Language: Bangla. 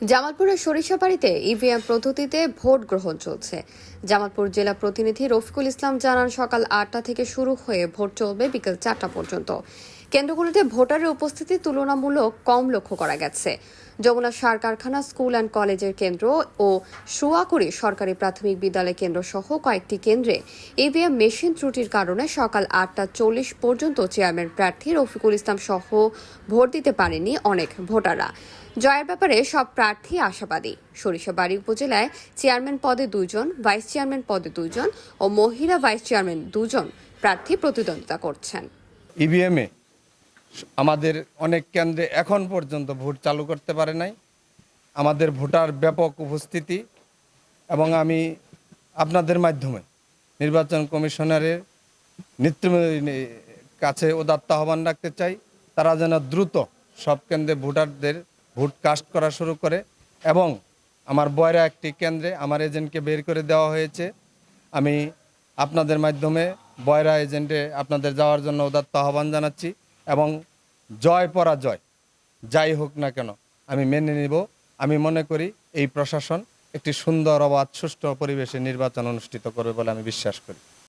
জামালপুরের সরিষাবাড়িতে ইভিএম পদ্ধতিতে ভোট গ্রহণ চলছে। জামালপুর জেলা প্রতিনিধি রফিকুল ইসলাম জানান, সকাল আটটা থেকে শুরু হয়ে ভোট চলবে বিকেল চারটা পর্যন্ত। কেন্দ্রগুলোতে ভোটারের উপস্থিতি তুলনামূলক কম লক্ষ্য করা গেছে। যমুনা সার কারখানা স্কুল অ্যান্ড কলেজের কেন্দ্র ও সুয়াকুড়ি সরকারি প্রাথমিক বিদ্যালয় কেন্দ্র সহ কয়েকটি কেন্দ্রে ইভিএম মেশিন ত্রুটির কারণে সকাল আটটা চল্লিশ পর্যন্ত চেয়ারম্যান প্রার্থী রফিকুল ইসলাম সহ ভোট দিতে পারেনি অনেক ভোটাররা। জয়ের ব্যাপারে সব প্রার্থী আশাবাদী। সরিষাবাড়ি উপজেলায় চেয়ারম্যান পদে দুজন ভাইস চেয়ারম্যান পদে দুজন ও মহিলা ভাইস চেয়ারম্যান দুজন প্রার্থী প্রতিদ্বন্দ্বিতা করছেন। ইভিএমে আমাদের অনেক কেন্দ্রে এখন পর্যন্ত ভোট চালু করতে পারে নাই। আমাদের ভোটার ব্যাপক উপস্থিতি এবং আমি আপনাদের মাধ্যমে নির্বাচন কমিশনারের নেতৃ কাছে উদাত্ত আহ্বান রাখতে চাই, তারা যেন দ্রুত সব কেন্দ্রে ভোটারদের ভোট কাস্ট করা শুরু করে এবং আমার বয়রা একটি কেন্দ্রে আমার এজেন্টকে বের করে দেওয়া হয়েছে। আমি আপনাদের মাধ্যমে বয়রা এজেন্টে আপনাদের যাওয়ার জন্য উদাত্ত আহ্বান জানাচ্ছি এবং জয় পরাজয়, যাই হোক না কেন, আমি মেনে নিব। আমি মনে করি এই প্রশাসন একটি সুন্দর অবাধ সুষ্ঠু পরিবেশে নির্বাচন অনুষ্ঠিত করবে বলে আমি বিশ্বাস করি।